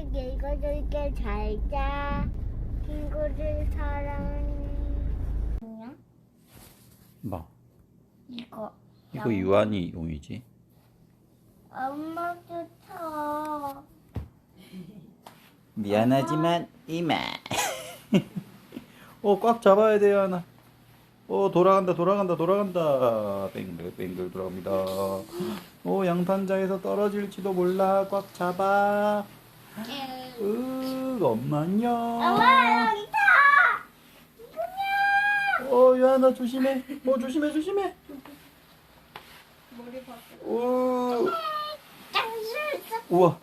친구들 읽어줄게 잘자 친구들 사랑해 뭐야? 뭐? 이거 이거 유한이 용이지. 엄마도 쳐 미안하지만 이마. 어, 꽉 잡아야 돼요, 하나. 어, 돌아간다, 돌아간다, 돌아간다. 뱅글뱅글 돌아갑니다. 어, 양탄자에서 떨어질지도 몰라. 꽉 잡아. 으, 엄마 안녕. 엄마 여기 타 어, 유한아 조심해. 어, 조심해, 조심해. 머리 봤어 오, 우와,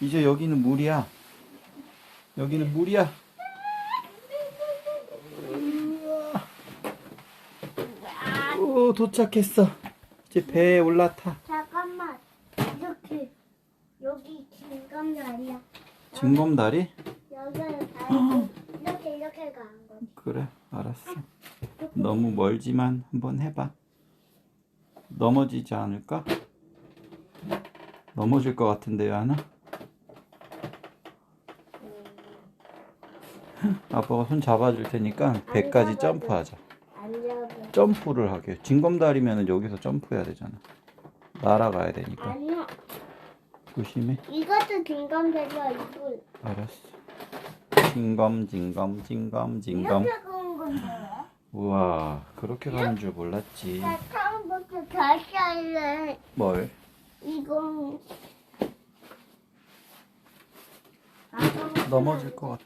이제 여기는 물이야. 여기는 물이야. 오, 도착했어. 이제 배에 올라타. 잠깐만 이렇게 여기 긴감이 아니야 징검다리? 달고 이렇게 이렇게 가는 거지 그래, 알았어. 너무 멀지만 한번 해봐. 넘어지지 않을까? 넘어질 것 같은데요, 하나? 아빠가 손 잡아줄 테니까 배까지. 점프하자. 안 잡아 점프를 하게. 징검다리면은 여기서 점프해야 되잖아. 날아가야 되니까. 조심해. 이것도 긴감이야 이거 알았어. 징검, 징검, 징검, 징검. 이렇게 우와, 그렇게 가는 줄 몰랐지. 나 처음부터 다시 할래 뭘? 이거 아빠가 넘어질 것 같아.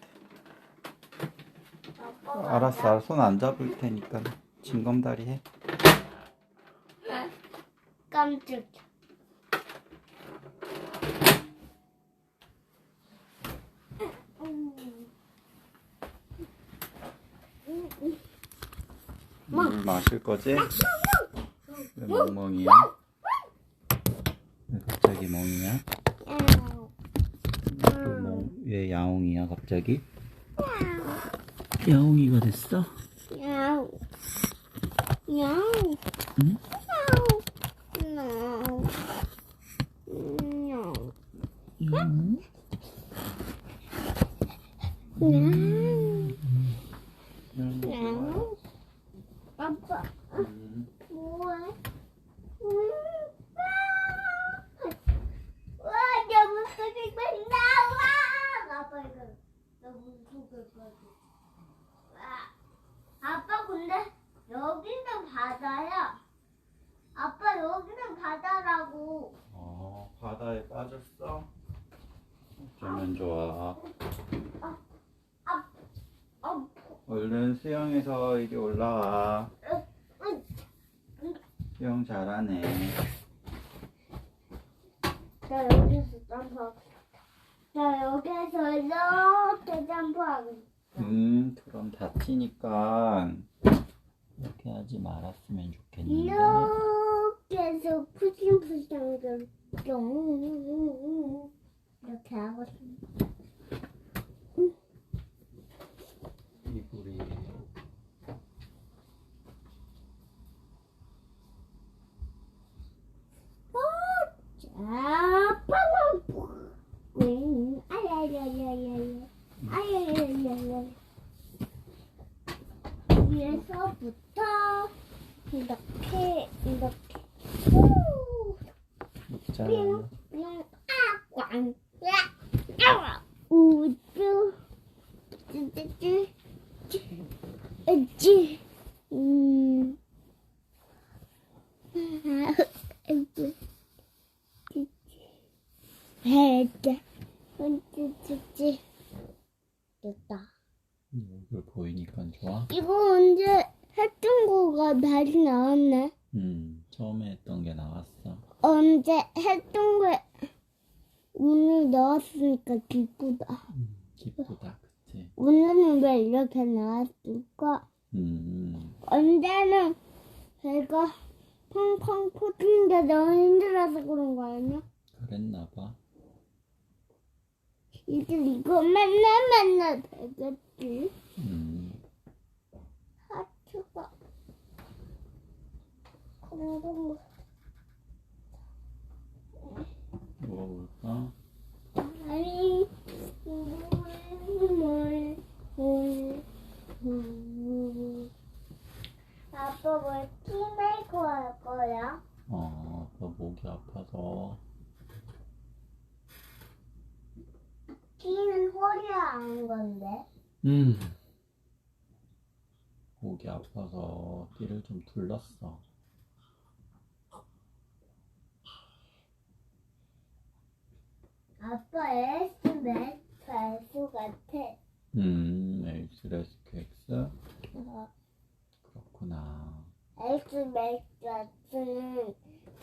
알았어, 알았어. 손 안 잡을 테니까. 징검다리 해. 깜짝이야 물 마실 거지? 왜 멍멍이야? 왜 갑자기 멍이야? 또 멍, 왜 야옹이야, 갑자기? 야옹이가 됐어? 야우 야우 응? 야우 야우 야옹? 야우 야우 아빠 음. 뭐해? 음, 아! 와 너무 소리가 나와 아빠 이거 너무 속을 거지 와, 아빠 근데 여기는 바다야 아빠 여기는 바다라고 어, 바다에 빠졌어? 어쩌면 좋아. 아, 어, 얼른 수영해서 이리 올라와. 수영 잘하네. 나 여기서 점프하고 싶다 나 여기서 이렇게 점프하고 싶다 음, 그럼 다치니까 이렇게 하지 말았으면 좋겠는데. 이렇게 해서 좀 이렇게 하고 싶어. 이불이 자, 빠밤. 응, 아야야야야야. 아야야야야. 위에서부터 이렇게 이렇게 후. 자, 뿅, 뿅, 아, 꽝, 야, 아, 우쭈, 쭈쭈쭈, 쭈, 음, 쭈, 해자, 쭈쭈쭈, 됐다. 얼굴 보이니까 좋아. 이거 언제 했던 거가 다시 나왔네. 음, 처음에 했던 게 나왔어. 언제 했던 거 오늘 나왔으니까 기쁘다. 음, 기쁘다, 그치? 오늘은 왜 이렇게 나왔을까? 음, 언제는 배가 펑펑 터지는데 너무 힘들어서 그런 거 아니야? 그랬나 봐. 이제 이거 맨날 맨날 되겠지? 음, 하트가 그런 거 먹어볼까? 아니 물, 물, 물. 아빠 뭘 끼메이커 할 거야? 어, 아빠 목이 아파서. 끼는 허리에 안 건데. 음. 목이 아파서 띠를 좀 둘렀어. 아빠 에스 맨 발수 같아. 음, X, 레스크 X. 어, 그렇구나. S 맥 같은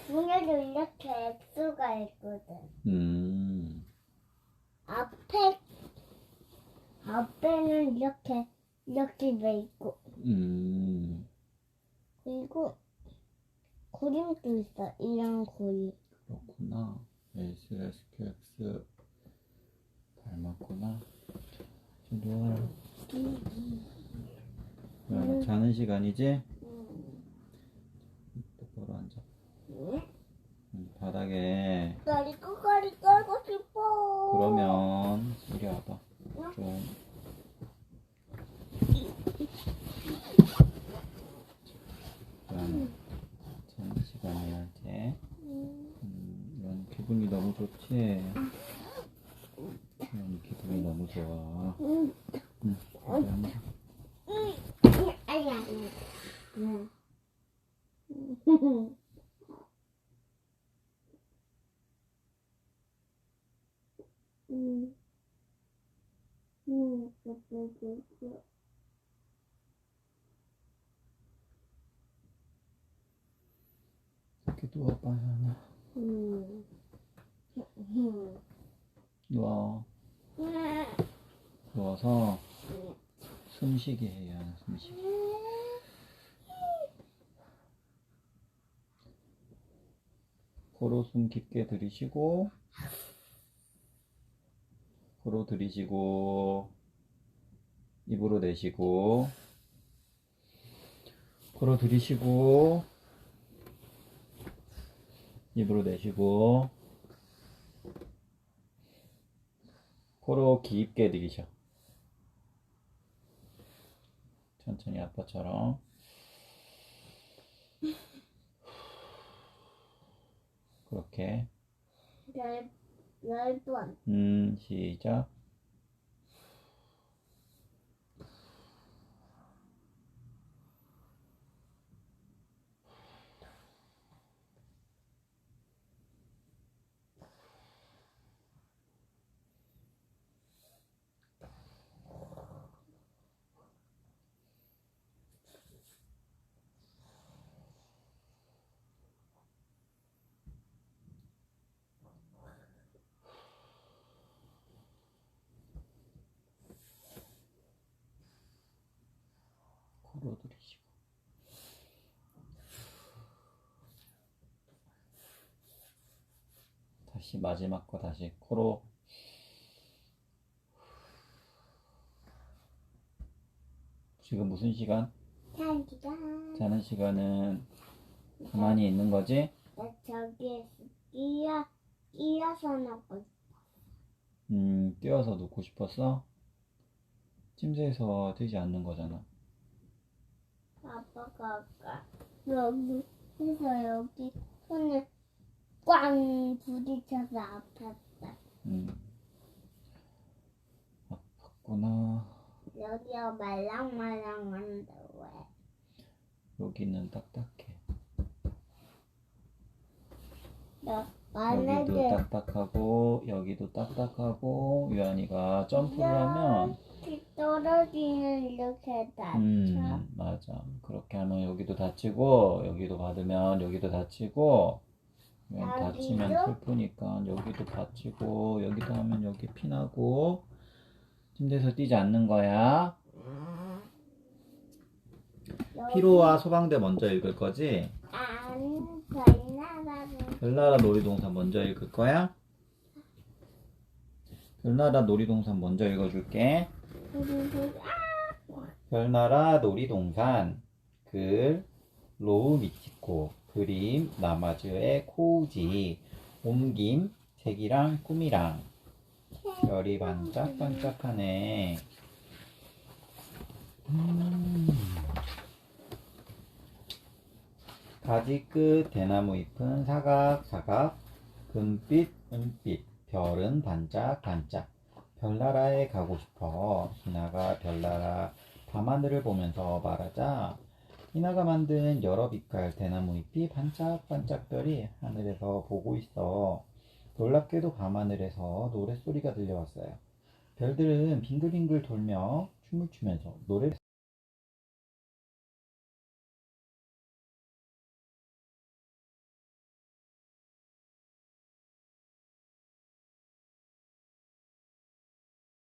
중에도 이렇게 X가 있거든. 음, 앞에 앞에는 이렇게 이렇게 돼 있고 음, 그리고 고림도 있어. 이런 고림. 그렇구나. X, 레스크 X. 닮았구나. 좀 누워라. 야, 자는 시간이지? 음. 똑바로 앉아. 응? 음, 바닥에. 나 거리 깔고 싶어. 그러면, 이리 와봐. 좀. 그럼, 자는 시간이야, 이제. 음. 음, 이런 기분이 너무 좋지? 음. 응, 앉아. 아니 아니. 응. 음. 음. 이렇게 누워봐, 하나. 음. 음. 누워. 누워서 숨쉬기 하나, 숨쉬기. 코로 숨 깊게 들이쉬고, 코로 들이쉬고, 입으로 내쉬고, 코로 들이쉬고, 입으로 내쉬고, 코로 깊게 들이쉬어. 천천히 아빠처럼. 그렇게. 열, 열 번. 음, 시작. 코로 들이쉬고. 다시 마지막 거 다시 코로. 지금 무슨 시간? 자기가 자는 시간은 가만히 있는 거지? 나 저기에 끼어 끼어서 놓고 음, 뛰어서 눕고 싶었어? 침대에서 되지 않는 거잖아. 아빠가 아까 여기 해서 여기 손을 꽝 부딪혀서 아팠다. 음. 아팠구나. 여기가 말랑말랑한데 왜? 여기는 딱딱해. 여 여기도 만약에 딱딱하고 여기도 딱딱하고 유한이가 점프를 하면 이렇게 떨어지는 이렇게 다쳐. 음 맞아 그렇게 하면 여기도 다치고 여기도 받으면 여기도 다치고 다치면 여기도? 슬프니까 여기도 다치고 여기도 하면 여기 피나고 침대에서 뛰지 않는 거야. 피로와 소방대 먼저 읽을 거지? 별나라 놀이동산 먼저 읽을 거야? 별나라 놀이동산 먼저 읽어줄게. 별나라 놀이동산 글 로우 미치코 그림 나마즈의 코우지 옮김 색이랑 꿈이랑. 별이 반짝반짝하네. 음. 가지 끝 대나무 잎은 사각사각. 금빛 은빛. 별은 반짝반짝. 별나라에 가고 싶어. 희나가 별나라. 밤하늘을 보면서 말하자 희나가 만든 여러 빛깔 대나무 잎이 반짝반짝 별이 하늘에서 보고 있어. 놀랍게도 밤하늘에서 노랫소리가 들려왔어요. 별들은 빙글빙글 돌며 춤을 추면서 노래